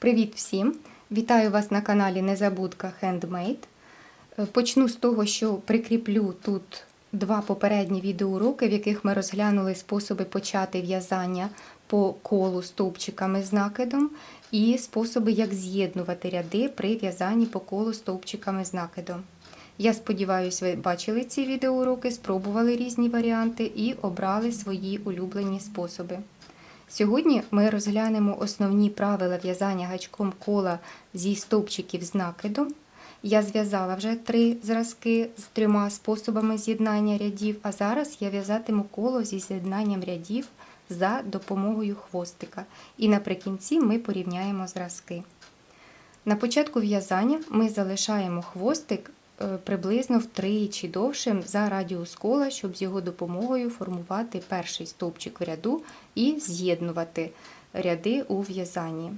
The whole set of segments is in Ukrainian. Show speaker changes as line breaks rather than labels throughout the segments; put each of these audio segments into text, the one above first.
Привіт всім! Вітаю вас на каналі Незабудка Handmade. Е, Почну з того, що прикріплю тут два попередні відеоуроки, в яких ми розглянули способи почати в'язання по колу стовпчиками з накидом і способи, як з'єднувати ряди при в'язанні по колу стовпчиками з накидом. Я сподіваюся, ви бачили ці відеоуроки, спробували різні варіанти і обрали свої улюблені способи. Сьогодні ми розглянемо основні правила в'язання гачком кола зі стовпчиків з накидом. Я зв'язала вже три зразки з трьома способами з'єднання рядів, а зараз я в'язатиму коло зі з'єднанням рядів за допомогою хвостика. І наприкінці ми порівняємо зразки. На початку в'язання ми залишаємо хвостик приблизно втричі довшим за радіус кола, щоб з його допомогою формувати перший стовпчик в ряду і з'єднувати ряди у в'язанні.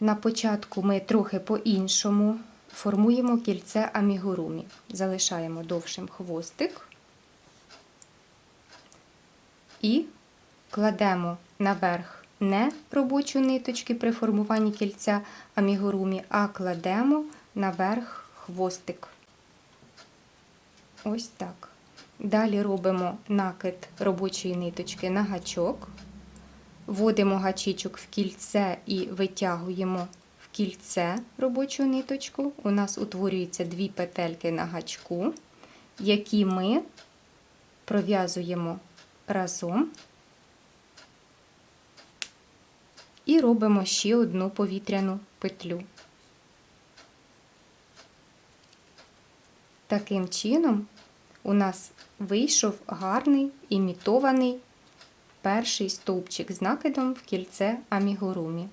На початку ми трохи по-іншому формуємо кільце амігурумі. Залишаємо довшим хвостик і кладемо наверх не робочу ниточки при формуванні кільця амігурумі, а кладемо наверх хвостик. Ось так. Далі робимо накид робочої ниточки на гачок, вводимо гачичок в кільце і витягуємо в кільце робочу ниточку. У нас утворюються дві петельки на гачку, які ми пров'язуємо разом і робимо ще одну повітряну петлю. Таким чином у нас вийшов гарний імітований перший стовпчик з накидом в кільце амігурумі.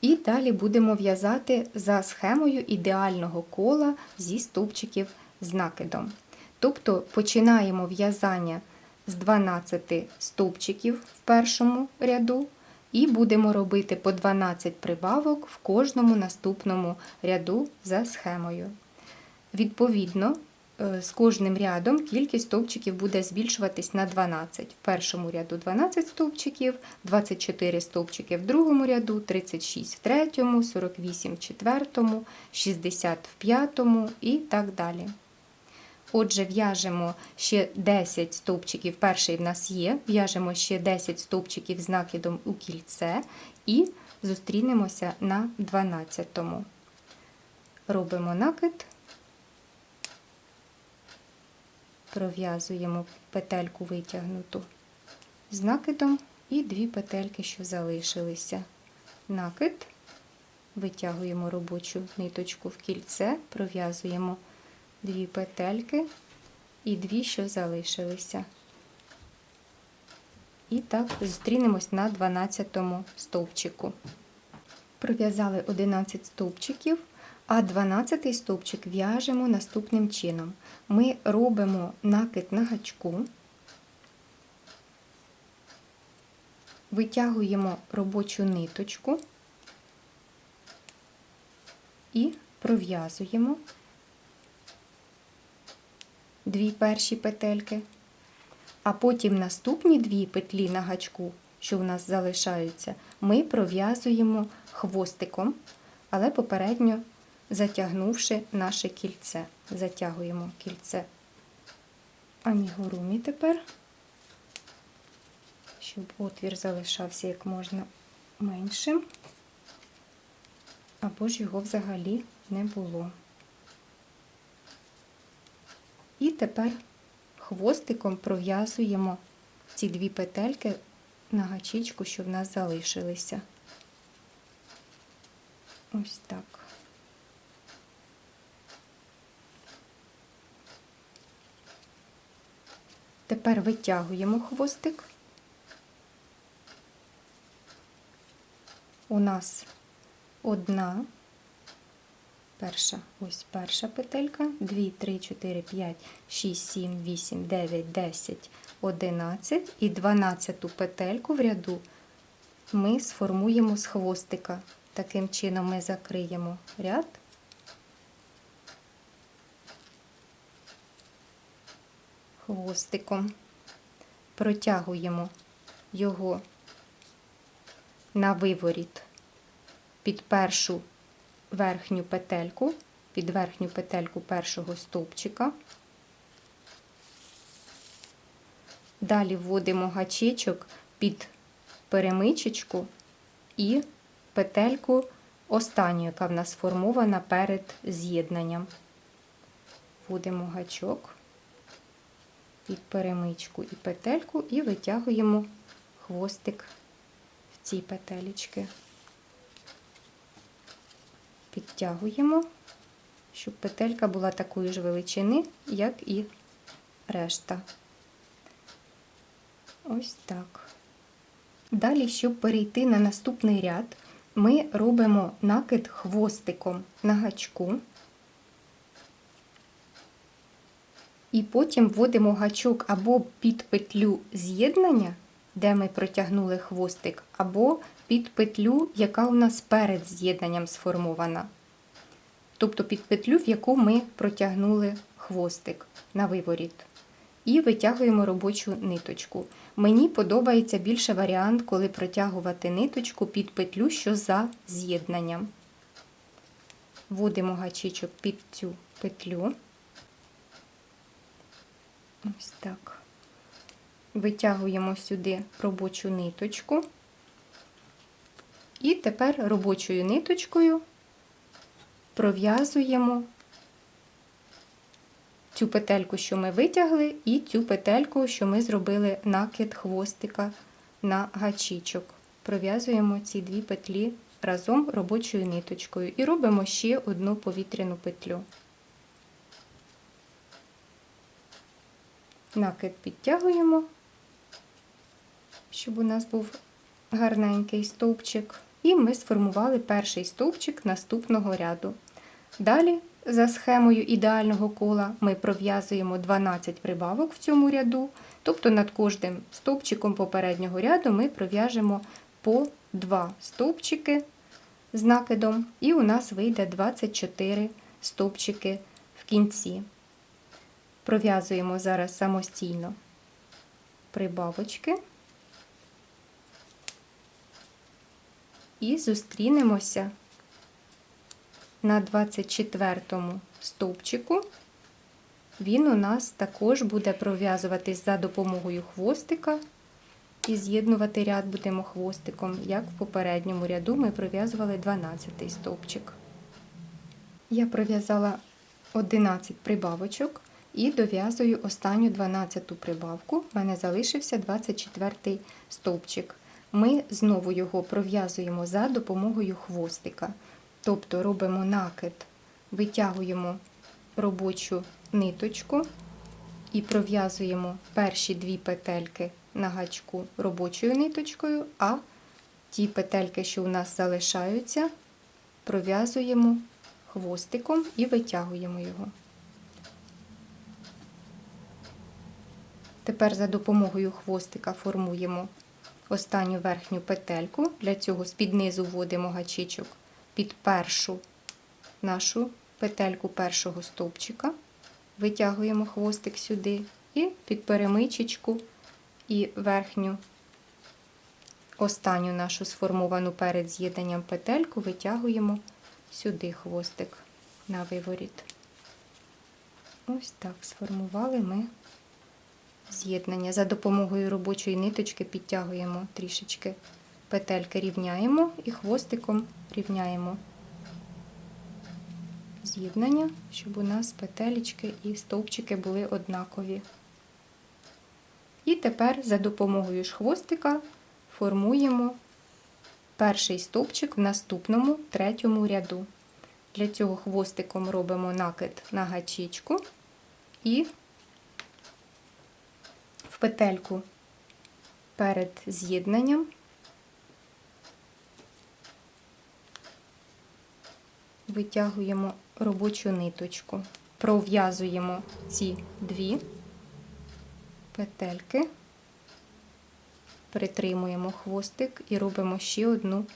І далі будемо в'язати за схемою ідеального кола зі стовпчиків з накидом. Тобто починаємо в'язання з 12 стовпчиків в першому ряду, і будемо робити по 12 прибавок в кожному наступному ряду за схемою. Відповідно, з кожним рядом кількість стовпчиків буде збільшуватись на 12. В першому ряду 12 стовпчиків, 24 стовпчики в другому ряду, 36 в третьому, 48 в четвертому, 60 в п'ятому і так далі. Отже, в'яжемо ще 10 стовпчиків, перший в нас є, в'яжемо ще 10 стовпчиків з накидом у кільце і зустрінемося на 12. Робимо накид. Пров'язуємо петельку витягнуту з накидом і дві петельки, що залишилися. Накид, витягуємо робочу ниточку в кільце, пров'язуємо дві петельки і дві, що залишилися. І так, зустрінемось на 12 стовпчику. Пров'язали 11 стовпчиків. А 12 стовпчик в'яжемо наступним чином. Ми робимо накид на гачку, витягуємо робочу ниточку і пров'язуємо дві перші петельки, а потім наступні дві петлі на гачку, що в нас залишаються, ми пров'язуємо хвостиком, але попередньо затягнувши наше кільце. Затягуємо кільце амігурумі тепер, щоб отвір залишався як можна меншим, або ж його взагалі не було. І тепер хвостиком пров'язуємо ці дві петельки на гачичку, що в нас залишилися. Ось так. Тепер витягуємо хвостик. У нас одна, перша, ось перша петелька, 2, 3, 4, 5, 6, 7, 8, 9, 10, 11 і 12 петельку в ряду ми сформуємо з хвостика. Таким чином ми закриємо ряд. Хвостиком, протягуємо його на виворіт під першу верхню петельку, під верхню петельку першого стовпчика. Далі вводимо гачечок під перемичечку і петельку останню, яка в нас сформована перед з'єднанням. Вводимо гачок під перемичку і петельку і витягуємо хвостик в ці петелечки. Підтягуємо, щоб петелька була такої ж величини, як і решта. Ось так. Далі, щоб перейти на наступний ряд, ми робимо накид хвостиком на гачку. І потім вводимо гачок або під петлю з'єднання, де ми протягнули хвостик, або під петлю, яка у нас перед з'єднанням сформована. Тобто під петлю, в яку ми протягнули хвостик на виворіт. І витягуємо робочу ниточку. Мені подобається більше варіант, коли протягувати ниточку під петлю, що за з'єднанням. Вводимо гачечок під цю петлю. Ось так. Витягуємо сюди робочу ниточку. І тепер робочою ниточкою пров'язуємо цю петельку, що ми витягли, і цю петельку, що ми зробили накид хвостика на гачічок. Пров'язуємо ці дві петлі разом робочою ниточкою і робимо ще одну повітряну петлю. Накид підтягуємо, щоб у нас був гарненький стовпчик. І ми сформували перший стовпчик наступного ряду. Далі, за схемою ідеального кола, ми пров'язуємо 12 прибавок в цьому ряду, тобто над кожним стовпчиком попереднього ряду ми пров'яжемо по 2 стовпчики з накидом, і у нас вийде 24 стовпчики в кінці. Пров'язуємо зараз самостійно прибавочки. І зустрінемося на 24 стовпчику. Він у нас також буде пров'язуватись за допомогою хвостика і з'єднувати ряд будемо хвостиком, як в попередньому ряду ми пров'язували 12 стовпчик. Я пров'язала 11 прибавочок і дов'язую останню 12-ту прибавку. У мене залишився 24 стовпчик. Ми знову його пров'язуємо за допомогою хвостика. Тобто робимо накид, витягуємо робочу ниточку і пров'язуємо перші дві петельки на гачку робочою ниточкою, а ті петельки, що у нас залишаються, пров'язуємо хвостиком і витягуємо його. Тепер за допомогою хвостика формуємо останню верхню петельку. Для цього з-під низу вводимо гачечок під першу нашу петельку першого стовпчика, витягуємо хвостик сюди і під перемичечку і верхню останню нашу сформовану перед з'єднанням петельку витягуємо сюди хвостик на виворіт. Ось так сформували ми з'єднання. За допомогою робочої ниточки підтягуємо трішечки петельки, рівняємо і хвостиком рівняємо з'єднання, щоб у нас петелечки і стовпчики були однакові. І тепер за допомогою ж хвостика формуємо перший стовпчик в наступному третьому ряду. Для цього хвостиком робимо накид на гачечку і петельку перед з'єднанням витягуємо робочу ниточку, пров'язуємо ці дві петельки, притримуємо хвостик і робимо ще одну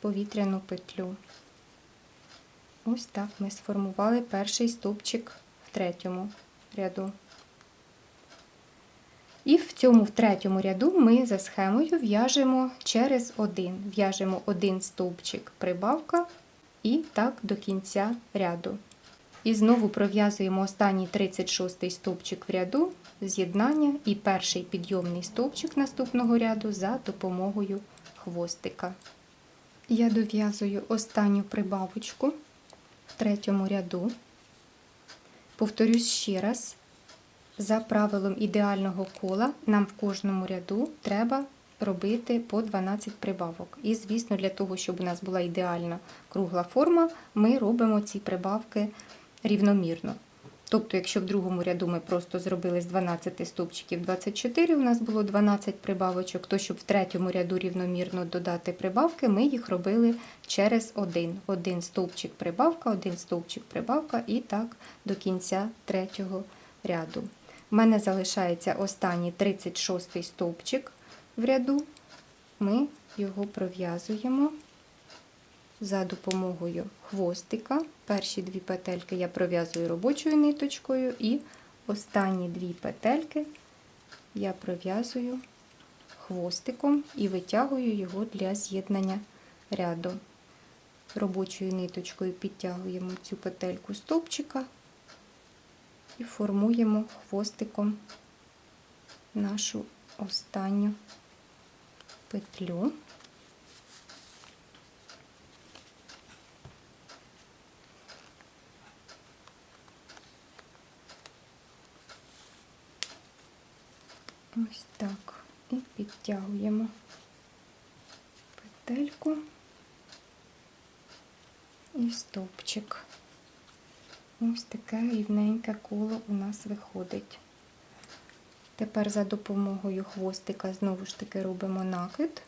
повітряну петлю. Ось так ми сформували перший стовпчик в третьому ряду. І в цьому в третьому ряду ми за схемою в'яжемо через один. В'яжемо один стовпчик прибавка і так до кінця ряду. І знову пров'язуємо останній 36 стовпчик в ряду, з'єднання і перший підйомний стовпчик наступного ряду за допомогою хвостика. Я дов'язую останню прибавочку в третьому ряду. Повторюсь ще раз, за правилом ідеального кола нам в кожному ряду треба робити по 12 прибавок. І, звісно, для того, щоб у нас була ідеальна кругла форма, ми робимо ці прибавки рівномірно. Тобто, якщо в другому ряду ми просто зробили з 12 стовпчиків 24, у нас було 12 прибавочок, то щоб в третьому ряду рівномірно додати прибавки, ми їх робили через один. Один стовпчик прибавка, один стовпчик прибавка і так до кінця третього ряду. У мене залишається останній 36 стовпчик в ряду. Ми його пров'язуємо за допомогою хвостика. Перші дві петельки я пров'язую робочою ниточкою, і останні дві петельки я пров'язую хвостиком і витягую його для з'єднання ряду. Робочою ниточкою підтягуємо цю петельку стовпчика і формуємо хвостиком нашу останню петлю. Ось так. І підтягуємо петельку і стовпчик. Ось таке рівненьке коло у нас виходить. Тепер за допомогою хвостика знову ж таки робимо накид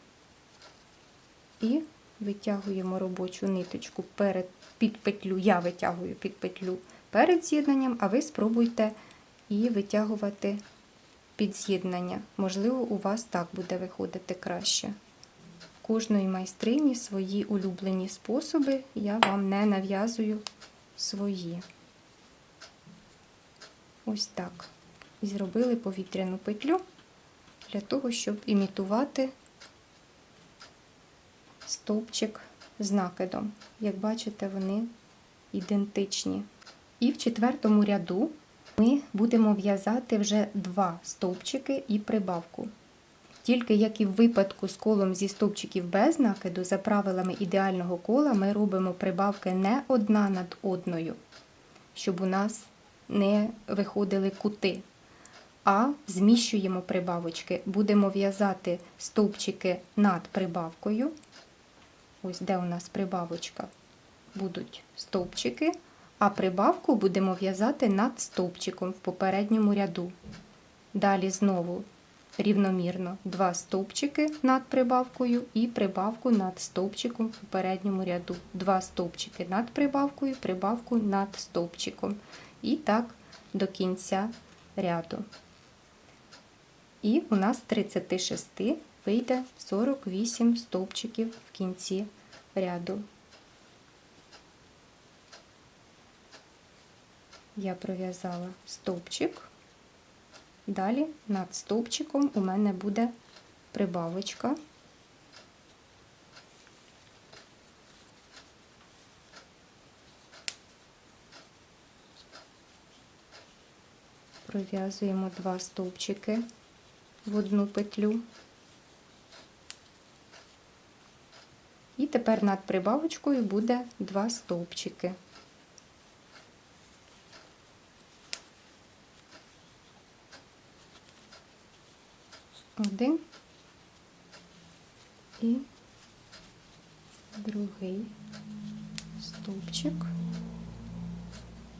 і витягуємо робочу ниточку перед, під петлю. Я витягую під петлю перед з'єднанням, а ви спробуйте і витягувати під з'єднання. Можливо, у вас так буде виходити краще. В кожної майстрині свої улюблені способи, я вам не нав'язую свої. Ось так. І зробили повітряну петлю для того, щоб імітувати стовпчик з накидом. Як бачите, вони ідентичні. І в четвертому ряду ми будемо в'язати вже два стовпчики і прибавку. Тільки як і в випадку з колом зі стовпчиків без накиду, за правилами ідеального кола ми робимо прибавки не одна над одною, щоб у нас не виходили кути, а зміщуємо прибавочки. Будемо в'язати стовпчики над прибавкою. Ось де у нас прибавочка, будуть стовпчики, а прибавку будемо в'язати над стовпчиком в попередньому ряду. Далі знову рівномірно два стовпчики над прибавкою і прибавку над стовпчиком в попередньому ряду. Два стовпчики над прибавкою, прибавку над стовпчиком. І так до кінця ряду. І у нас з 36 вийде 48 стовпчиків в кінці ряду. Я пров'язала стовпчик. Далі над стовпчиком у мене буде прибавочка. Пров'язуємо два стовпчики в одну петлю. І тепер над прибавочкою буде два стовпчики. Один і другий стовпчик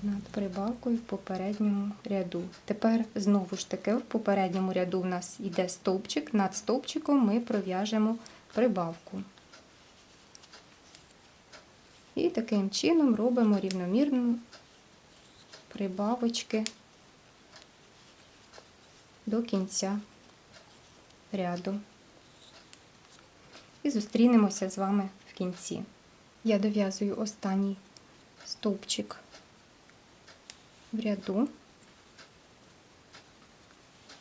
над прибавкою в попередньому ряду. Тепер знову ж таки в попередньому ряду у нас йде стовпчик, над стовпчиком ми пров'яжемо прибавку. І таким чином робимо рівномірно прибавочки до кінця ряду. І зустрінемося з вами в кінці. Я дов'язую останній стовпчик в ряду.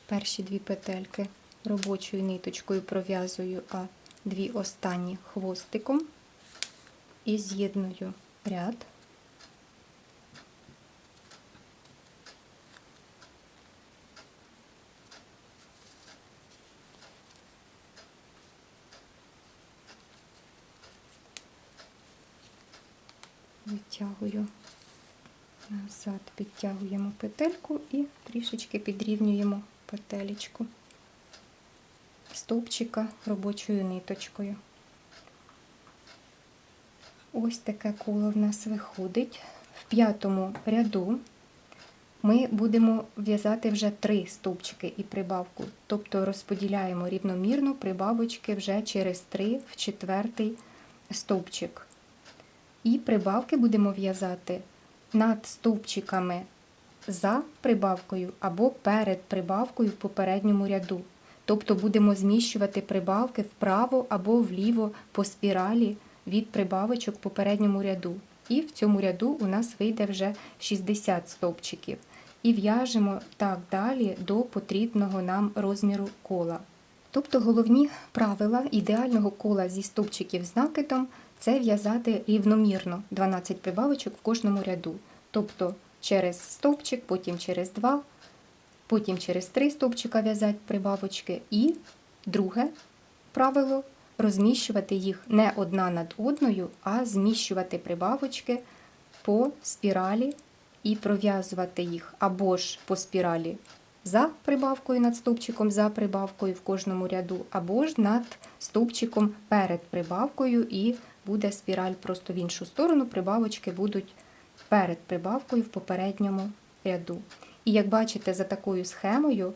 перші дві петельки робочою ниточкою пров'язую, а дві останні хвостиком і з'єдную ряд. Витягую назад, підтягуємо петельку і трішечки підрівнюємо петелечку стовпчика робочою ниточкою. Ось таке коло в нас виходить. В п'ятому ряду ми будемо в'язати вже три стовпчики і прибавку, тобто розподіляємо рівномірно прибавочки вже через три в четвертий стовпчик. І прибавки будемо в'язати над стовпчиками за прибавкою або перед прибавкою в попередньому ряду. Тобто будемо зміщувати прибавки вправо або вліво по спіралі від прибавочок в попередньому ряду. І в цьому ряду у нас вийде вже 60 стовпчиків. І в'яжемо так далі до потрібного нам розміру кола. Тобто головні правила ідеального кола зі стовпчиків з накидом це в'язати рівномірно 12 прибавочок в кожному ряду. Тобто через стовпчик, потім через два, потім через три стовпчика в'язати прибавочки. І друге правило розміщувати їх не одна над одною, а зміщувати прибавочки по спіралі і пров'язувати їх або ж по спіралі за прибавкою над стовпчиком за прибавкою в кожному ряду, або ж над стовпчиком перед прибавкою, і буде спіраль просто в іншу сторону, прибавочки будуть перед прибавкою в попередньому ряду. І як бачите, за такою схемою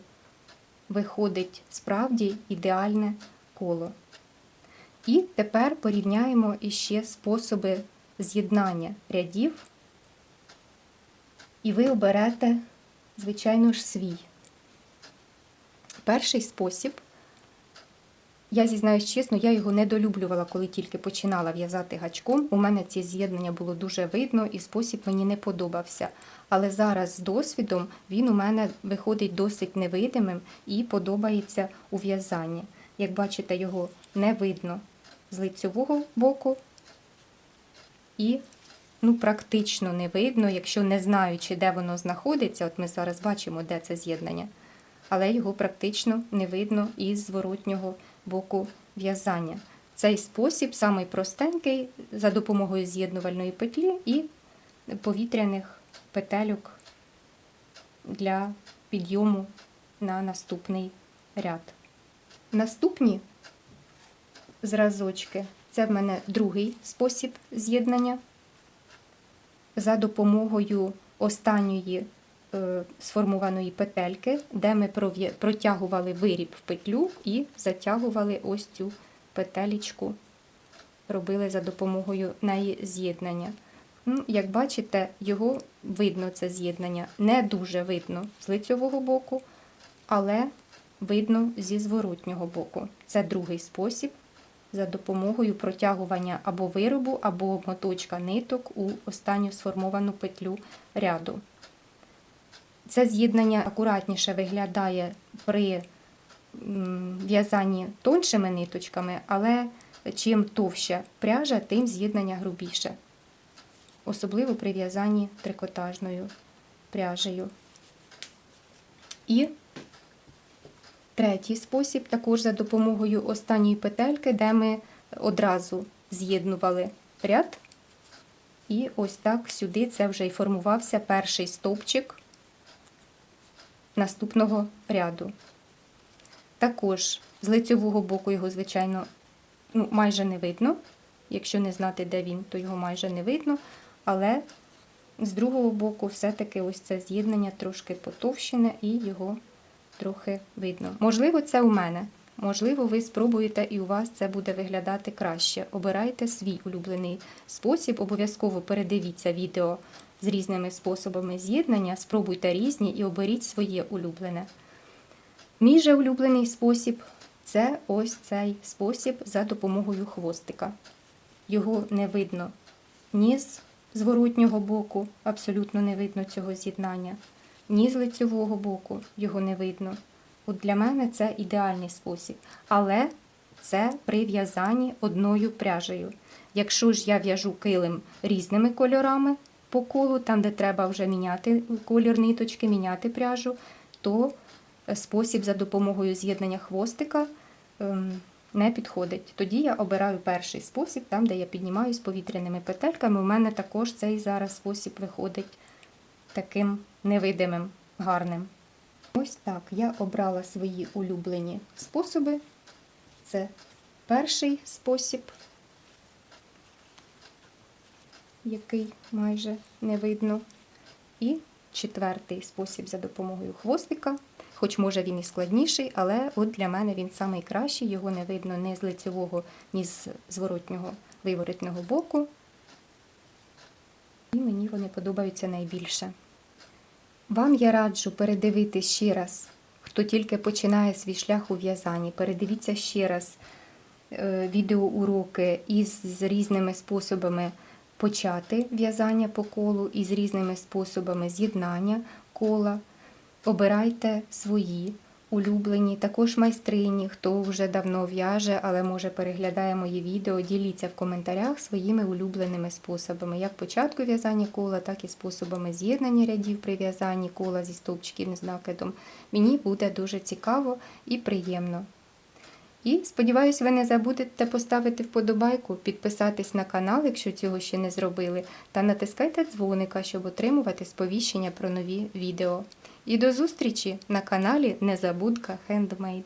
виходить справді ідеальне коло. І тепер порівняємо іще способи з'єднання рядів, і ви оберете, звичайно ж, свій. Перший спосіб, я зізнаюсь чесно, я його недолюблювала, коли тільки починала в'язати гачком. У мене це з'єднання було дуже видно і спосіб мені не подобався. Але зараз з досвідом він у мене виходить досить невидимим і подобається у в'язанні. Як бачите, його не видно з лицьового боку і ну, практично не видно, якщо не знаючи, де воно знаходиться, от ми зараз бачимо, де це з'єднання, але його практично не видно із зворотнього боку в'язання. Цей спосіб самий простенький за допомогою з'єднувальної петлі і повітряних петельок для підйому на наступний ряд. Наступні зразочки це в мене другий спосіб з'єднання. За допомогою останньої сформованої петельки, де ми протягували виріб в петлю і затягували ось цю петелечку, робили за допомогою неї з'єднання. Ну, як бачите, його видно, це з'єднання. Не дуже видно з лицьового боку, але видно зі зворотнього боку. Це другий спосіб за допомогою протягування або виробу, або моточка ниток у останню сформовану петлю ряду. Це з'єднання акуратніше виглядає при в'язанні тоншими ниточками, але чим товща пряжа, тим з'єднання грубіше. Особливо при в'язанні трикотажною пряжею. І третій спосіб також за допомогою останньої петельки, де ми одразу з'єднували ряд. І ось так сюди це вже і формувався перший стовпчик наступного ряду. Також з лицьового боку його, звичайно, ну, майже не видно. Якщо не знати, де він, то його майже не видно. Але з другого боку, все-таки ось це з'єднання трошки потовщене і його трохи видно. Можливо, це у мене. Можливо, ви спробуєте і у вас це буде виглядати краще. Обирайте свій улюблений спосіб, обов'язково передивіться відео з різними способами з'єднання, спробуйте різні і оберіть своє улюблене. Мій же улюблений спосіб це ось цей спосіб за допомогою хвостика. Його не видно ні з зворотнього боку, абсолютно не видно цього з'єднання, ні з лицьового боку його не видно. От для мене це ідеальний спосіб. Але це при в'язанні одною пряжею. Якщо ж я в'яжу килим різними кольорами по колу, там, де треба вже міняти колір ниточки, міняти пряжу, то е, спосіб за допомогою з'єднання хвостика ем, не підходить. Тоді я обираю перший спосіб, там, де я піднімаюсь повітряними петельками. У мене також цей зараз спосіб виходить таким невидимим, гарним. Ось так я обрала свої улюблені способи. Це перший спосіб, який майже не видно. І четвертий спосіб за допомогою хвостика. Хоч може він і складніший, але от для мене він найкращий, його не видно ні з лицевого, ні з зворотнього виворотного боку. І мені вони подобаються найбільше. Вам я раджу передивитись ще раз, хто тільки починає свій шлях у в'язанні. Передивіться ще раз е, відеоуроки із з різними способами почати в'язання по колу, і з різними способами з'єднання кола. Обирайте свої улюблені, також майстрині, хто вже давно в'яже, але може переглядає мої відео. Діліться в коментарях своїми улюбленими способами, як початку в'язання кола, так і способами з'єднання рядів при в'язанні кола зі стовпчиків з накидом. Мені буде дуже цікаво і приємно. І сподіваюся, ви не забудете поставити вподобайку, підписатись на канал, якщо цього ще не зробили, та натискайте дзвоника, щоб отримувати сповіщення про нові відео. І до зустрічі на каналі Незабудка Хендмейд.